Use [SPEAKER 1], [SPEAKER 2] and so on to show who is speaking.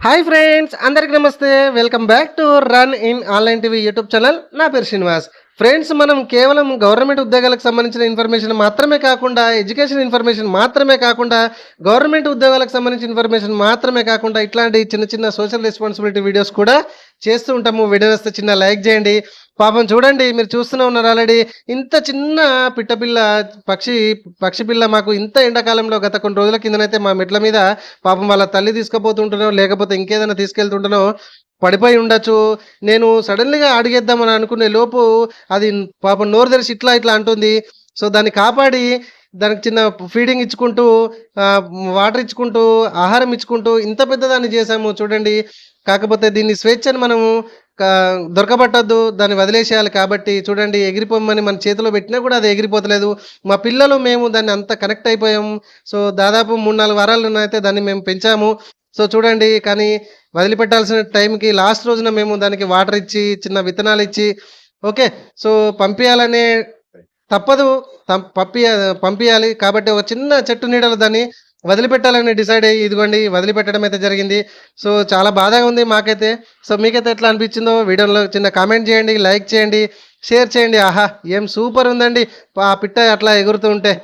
[SPEAKER 1] Hi friends అందరికీ నమస్తే. Welcome back to run in online TV YouTube channel. నా పేరు శ్రీనివాస్. ఫ్రెండ్స్ మనం కేవలం గవర్నమెంట్ ఉద్యోగాలకు సంబంధించిన ఇన్ఫర్మేషన్ మాత్రమే కాకుండా ఎడ్యుకేషన్ ఇన్ఫర్మేషన్ మాత్రమే కాకుండా గవర్నమెంట్ ఉద్యోగాలకు సంబంధించిన ఇన్ఫర్మేషన్ మాత్రమే కాకుండా ఇట్లాంటి చిన్న చిన్న సోషల్ రెస్పాన్సిబిలిటీ వీడియోస్ కూడా చేస్తూ ఉంటాము. వీడియో వస్తే చిన్న లైక్ చేయండి. పాపం చూడండి మీరు చూస్తూనే ఉన్నారు ఆల్రెడీ. ఇంత చిన్న పిట్టపిల్ల పక్షి పక్షి పిల్ల మాకు ఇంత ఎండాకాలంలో గత కొన్ని రోజుల కిందనైతే మా మెట్ల మీద పాపం వాళ్ళ తల్లి తీసుకుపోతుంటున్నాం లేకపోతే ఇంకేదైనా తీసుకెళ్తుంటున్నావు పడిపోయి ఉండొచ్చు. నేను సడన్లీగా అడిగేద్దామని అనుకునే లోపు అది పాపం నోరు తెరిచి ఇట్లా ఇట్లా అంటుంది. సో దాన్ని కాపాడి దానికి చిన్న ఫీడింగ్ ఇచ్చుకుంటూ వాటర్ ఇచ్చుకుంటూ ఆహారం ఇచ్చుకుంటూ ఇంత పెద్దదాన్ని చేసాము చూడండి. కాకపోతే దీన్ని స్వేచ్ఛను మనము దొరకబట్టద్దు దాన్ని వదిలేసేయాలి కాబట్టి చూడండి ఎగిరిపోమని మన చేతిలో పెట్టినా కూడా అది ఎగిరిపోతలేదు. మా పిల్లలు మేము దాన్ని అంత కనెక్ట్ అయిపోయాము సో దాదాపు మూడు నాలుగు వారాలు అయితే దాన్ని మేము పెంచాము. సో చూడండి కానీ వదిలిపెట్టాల్సిన టైంకి లాస్ట్ రోజున మేము దానికి వాటర్ ఇచ్చి చిన్న విత్తనాలు ఇచ్చి ఓకే సో పంపించాలనే తప్పదు. తం- పంపి పంపించాలి కాబట్టి ఒక చిన్న చెట్టు నీడలో దాన్ని వదిలిపెట్టాలని డిసైడ్ అయ్యి ఇదిగోండి వదిలిపెట్టడం అయితే జరిగింది. సో చాలా బాధగా ఉంది మాకైతే. సో మీకైతే ఎట్లా అనిపించిందో వీడియోలో చిన్న కామెంట్ చేయండి లైక్ చేయండి షేర్ చేయండి. ఆహా ఏం సూపర్ ఉందండి. ఆ పిట్ట అట్లా ఎగురుతూ ఉంటే.